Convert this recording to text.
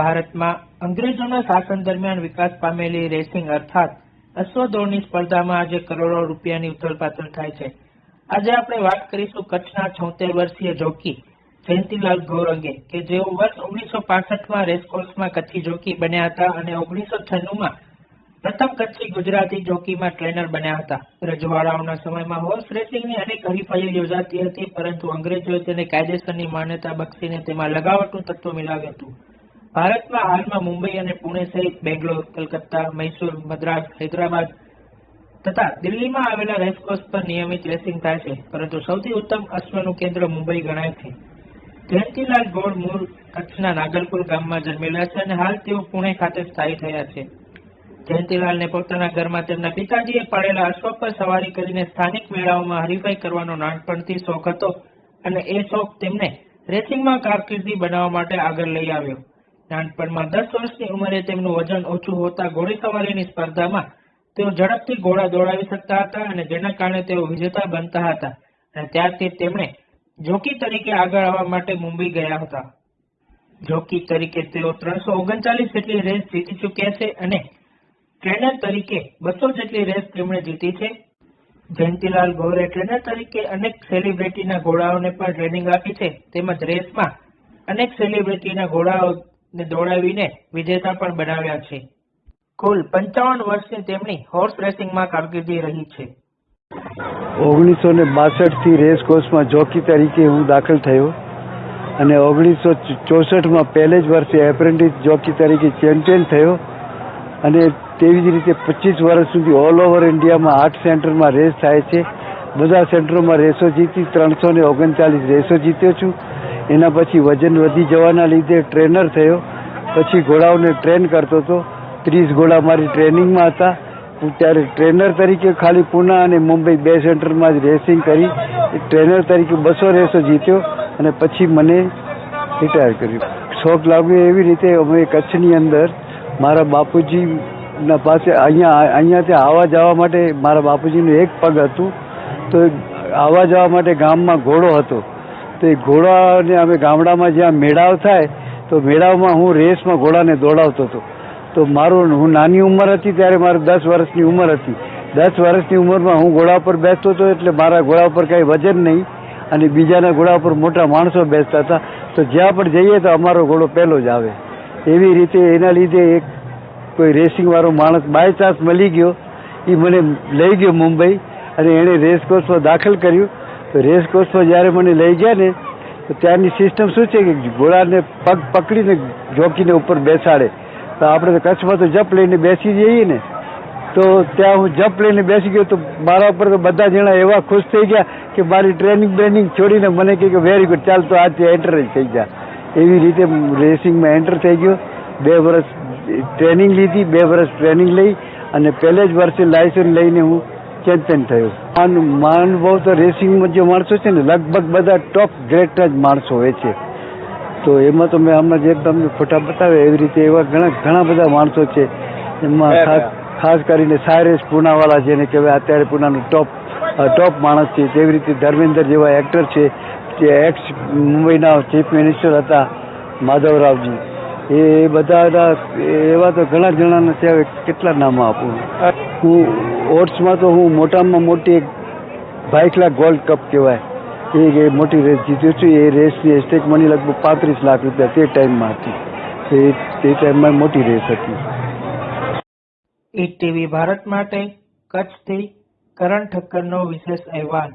ભારતમાં અંગ્રેજોના શાસન દરમિયાન વિકાસ પામેલી રેસિંગ અર્થાત અશ્વદોડની સ્પર્ધામાં આજે કરોડો રૂપિયાની ઉથલપાથલ થાય છે. આજે આપણે વાત કરીશું કચ્છના છોતેર વર્ષીય જોકી, જયંતિલાલ ગૌર અંગે કે જેઓ વર્ષ ઓગણીસો પાસઠમાં રેસકોર્સમાં કચ્છી જોકી બન્યા હતા અને ઓગણીસો છન્નુંમાં પ્રથમ કચ્છી ગુજરાતી જોકીમાં ટ્રેનર બન્યા હતા. રજવાડાઓના સમયમાં હોર્સ રેસિંગની અનેક હરીફાઈઓ યોજાતી હતી, પરંતુ અંગ્રેજોએ તેને કાયદેસરની માન્યતા બક્ષીને તેમાં લગાવટનું તત્વ મિલાવ્યું હતું. ભારતમાં હાલમાં મુંબઈ અને પુણે સહિત બેંગ્લોર, કલકત્તા, મૈસૂર, મદ્રાસ, હૈદરાબાદ તથા દિલ્હીમાં આવેલા રેસકોર્સ પર નિયમિત રેસિંગ થાય છે. પરંતુ સૌથી ઉત્તમ અશ્વનું કેન્દ્ર મુંબઈ ગણાય છે. જયંતિલાલ ગોળ મૂળ કચ્છના નાગલપુર ગામમાં જન્મેલા છે અને હાલ તેઓ પુણે ખાતે સ્થાયી થયા છે. જયંતિલાલને પોતાના ઘરમાં તેમના પિતાજીએ પાડેલા અશ્વ પર સવારી કરીને સ્થાનિક મેળાઓમાં હરીફાઈ કરવાનો નાનપણથી શોખ હતો અને એ શોખ તેમને રેસિંગમાં કારકિર્દી બનાવવા માટે આગળ લઈ આવ્યો. નાનપણમાં દસ વર્ષની ઉંમરે તેમનું વજન ઓછું હોતા ઘોડીસવારીની સ્પર્ધામાં તેઓ ઝડપથી ઘોડા દોડાવી શકતા હતા અને જેના કારણે તેઓ વિજેતા બનતા હતા. અને ત્યારથી તેમણે જોકી તરીકે આગળ આવવા માટે મુંબઈ ગયા હતા. જોકી તરીકે તેઓ ત્રણસો ઓગણચાલીસ જેટલી રેસ જીતી ચૂક્યા છે અને ટ્રેનર તરીકે બસો જેટલી રેસ તેમણે જીતી છે. જયંતિલાલ ગૌરે ટ્રેનર તરીકે અનેક સેલિબ્રિટીના ઘોડાઓને પણ ટ્રેનિંગ આપી છે. તેમજ રેસમાં અનેક સેલિબ્રિટીના ઘોડાઓને દોડાવીને વિજેતા પણ બનાવ્યા છે. કુલ પંચાવન વર્ષની તેમની હોર્સ રેસિંગમાં કારકિર્દી રહી છે. ઓગણીસો ને બાસઠથી રેસ કોર્સમાં જોકી તરીકે હું દાખલ થયો અને ઓગણીસો ચોસઠમાં પહેલે જ વર્ષે એપ્રેન્ટિસ જોકી તરીકે ચેમ્પિયન થયો અને તેવી જ રીતે પચીસ વર્ષ સુધી ઓલ ઓવર ઇન્ડિયામાં આઠ સેન્ટરમાં રેસ થાય છે. બધા સેન્ટરોમાં રેસો જીતી ત્રણસો ને ઓગણચાલીસ રેસો જીત્યો છું. એના પછી વજન વધી જવાના લીધે ટ્રેનર થયો. પછી ઘોડાઓને ટ્રેન કરતો હતો. ત્રીસ ઘોડા મારી ટ્રેનિંગમાં હતા. ત્યારે ટ્રેનર તરીકે ખાલી પુના અને મુંબઈ બે સેન્ટરમાં જ રેસિંગ કરી. ટ્રેનર તરીકે બસો રેસો જીત્યો અને પછી મને રિટાયર કર્યું. શોખ લાગ્યો એવી રીતે અમે કચ્છની અંદર મારા બાપુજીના પાસે અહીંયા અહીંયા ત્યાં આવવા જવા માટે મારા બાપુજીનું એક પગ હતું. તો આવવા જવા માટે ગામમાં ઘોડો હતો. તો એ ઘોડાને અમે ગામડામાં જ્યાં મેળાવ થાય, તો મેળાવમાં હું રેસમાં ઘોડાને દોડાવતો હતો. તો મારું, હું નાની ઉંમર હતી ત્યારે મારી દસ વર્ષની ઉંમર હતી. દસ વર્ષની ઉંમરમાં હું ઘોડા પર બેસતો હતો એટલે મારા ઘોડા ઉપર કાંઈ વજન નહીં અને બીજાના ઘોડા ઉપર મોટા માણસો બેસતા હતા. તો જ્યાં પણ જઈએ તો અમારો ઘોડો પહેલો જ આવે. એવી રીતે એના લીધે એક કોઈ રેસિંગવાળો માણસ બાય ચાન્સ મળી ગયો. એ મને લઈ ગયો મુંબઈ અને એણે રેસ કોર્સમાં દાખલ કર્યું. તો રેસ કોર્સમાં જ્યારે મને લઈ ગયા ને, તો ત્યાંની સિસ્ટમ શું છે કે ઘોડાને પગ પકડીને જોકીને ઉપર બેસાડે. તો આપણે તો કચ્છમાં તો જપ લઈને બેસી જઈએ ને, તો ત્યાં હું જપ લઈને બેસી ગયો તો મારા ઉપર તો બધા જણા એવા ખુશ થઈ ગયા કે મારી ટ્રેનિંગ બ્રેનિંગ છોડીને મને કહે કે વેરી ગુડ ચાલ તો આજથી એન્ટર જ થઈ જા. એવી રીતે રેસિંગમાં એન્ટર થઈ ગયો. બે વર્ષ ટ્રેનિંગ લીધી, બે વર્ષ ટ્રેનિંગ લઈ અને પહેલે જ વર્ષે લાયસન્સ લઈને હું ચેમ્પિયન થયું. માન માનભાવ તો રેસિંગમાં જે માણસો છે ને લગભગ બધા ટોપ ગ્રેડના જ માણસો હોય છે. તો એમાં તો મેં હમણાં જે તમને ફોટા બતાવ્યા એવી રીતે એવા ઘણા ઘણા બધા માણસો છે. એમાં ખાસ ખાસ કરીને સાયરેશ પૂનાવાળા જેને કહેવાય અત્યારે પૂનાનું ટોપ ટોપ માણસ છે. તેવી રીતે ધર્મેન્દ્ર જેવા એક્ટર છે. જે એક્સ મુંબઈના ચીફ મિનિસ્ટર હતા માધવરાવજી. એ બધા એવા તો ઘણા જણાના છે કેટલા નામ આપું. હું ઓટ્સમાં તો હું મોટામાં મોટી એક બાઈક લાખ ગોલ્ડ કપ કહેવાય. એ મોટી રેસ જીત્યો છું એ રેસની એસ્ટેક મની લગભગ પાંત્રીસ લાખ રૂપિયા તે ટાઈમમાં હતી. એ તે ટાઈમમાં મોટી રેસ હતી. ઈ ટીવી ભારત માટે કચ્છથી કરણ ઠક્કરનો વિશેષ અહેવાલ.